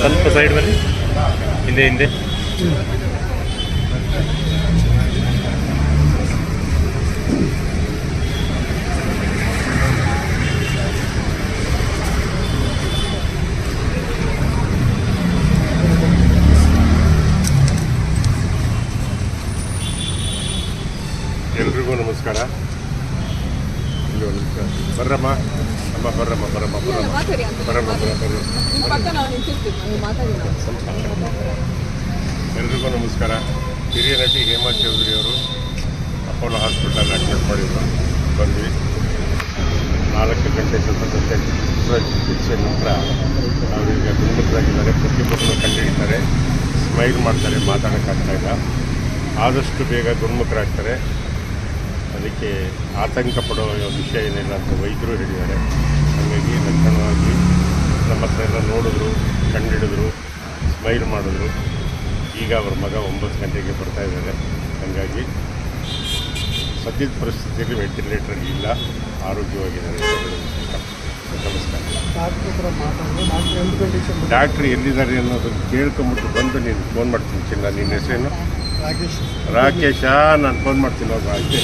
ಸ್ವಲ್ಪ ಸೈಡ್ ಬನ್ನಿ. ಹಿಂದೆ ಹಿಂದೆ. ಎಲ್ರಿಗೂ ನಮಸ್ಕಾರ. ನಿಮಿಷ. ಬರ್ರಮ್ಮ. ಅಮ್ಮ ಬರ್ರಮ್ಮ ಬರಮ್ಮ ಬರಮ್ಮ ಬರಮ್ಮ ಎಲ್ರಿಗೂ ನಮಸ್ಕಾರ. ಹಿರಿಯ ನಟಿ ಹೇಮಾ ಚೌಧರಿ ಅವರು ಅಪೋಲೋ ಹಾಸ್ಪಿಟಲ್ ಅಡ್ಮಿಟ್ ಮಾಡಿದ್ರು ಬಂದ್ವಿ. ನಾಲ್ಕು ಗಂಟೆ ಸ್ವಲ್ಪ ಗಂಟೆ ಚಿಕಿತ್ಸೆ ನಂತರ ಅವರೀಗ ಗುಣಮುಖರಾಗಿದ್ದಾರೆ. ಪ್ರತಿಯೊಬ್ಬರನ್ನು ಕಂಡುಹಿಡಿತಾರೆ ಸ್ಮೈಲ್ ಮಾಡ್ತಾರೆ ಮಾತಾಡೋಕ್ಕಾಗ್ತಾ ಇಲ್ಲ. ಆದಷ್ಟು ಬೇಗ ಗುಣಮುಖರಾಗ್ತಾರೆ. ಅದಕ್ಕೆ ಆತಂಕ ಪಡೋ ವಿಷಯ ಏನಿಲ್ಲ ಅಂತ ವೈದ್ಯರು ಹೇಳಿದ್ದಾರೆ. ಹಾಗಾಗಿ ಲಕ್ಷಣವಾಗಿ ನಮ್ಮ ಹತ್ರ ಎಲ್ಲ ನೋಡಿದ್ರು ಕಂಡಿಡಿದ್ರು ಸ್ಮೈಲ್ ಮಾಡಿದ್ರು. ಈಗ ಅವ್ರ ಮಗ ಒಂಬತ್ತು ಗಂಟೆಗೆ ಬರ್ತಾ ಇದ್ದಾರೆ ಹಾಗಾಗಿ ಸದ್ಯದ ಪರಿಸ್ಥಿತಿಯಲ್ಲಿ ವೆಂಟಿಲೇಟರ್ ಇಲ್ಲ ಆರೋಗ್ಯವಾಗಿದ್ದಾರೆ. ನಮಸ್ಕಾರ. ಡಾಕ್ಟ್ರ್ ಎಲ್ಲಿದ್ದಾರೆ ಅನ್ನೋದನ್ನು ಕೇಳ್ಕೊಂಬಿಟ್ಟು ಬಂದು ನೀನು ಫೋನ್ ಮಾಡ್ತೀನಿ ಚಿನ್ನ ನಿನ್ನ ಹೆಸರೇನು? ರಾಕೇಶ್ ರಾಕೇಶ ನಾನು ಫೋನ್ ಮಾಡ್ತೀನಿ ಅಷ್ಟೇ.